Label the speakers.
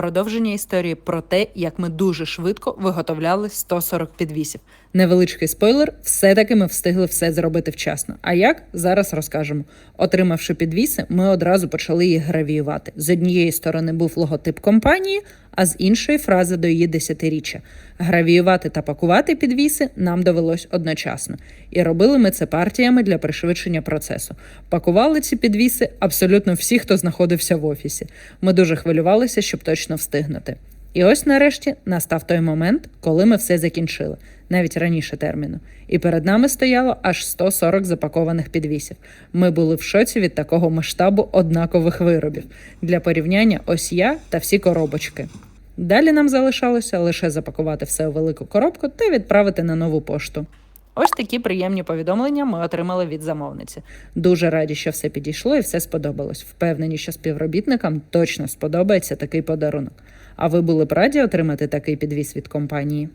Speaker 1: Продовження історії про те, як ми дуже швидко виготовляли 140 підвісів. Невеличкий спойлер, все-таки ми встигли все зробити вчасно. А як зараз розкажемо. Отримавши підвіси, ми одразу почали їх гравіювати. З однієї сторони був логотип компанії, а з іншої фраза до її десятиріччя. Гравіювати та пакувати підвіси нам довелось одночасно. І робили ми це партіями для пришвидшення процесу. Пакували ці підвіси абсолютно всі, хто знаходився в офісі. Ми дуже хвилювалися, щоб точно встигнути. І ось нарешті настав той момент, коли ми все закінчили, навіть раніше терміну. І перед нами стояло аж 140 запакованих підвісів. Ми були в шоці від такого масштабу однакових виробів. Для порівняння ось я та всі коробочки. Далі нам залишалося лише запакувати все у велику коробку та відправити на нову пошту. Ось такі приємні повідомлення ми отримали від замовниці. Дуже раді, що все підійшло і все сподобалось. Впевнені, що співробітникам точно сподобається такий подарунок. А ви були б раді отримати такий підвіз від компанії?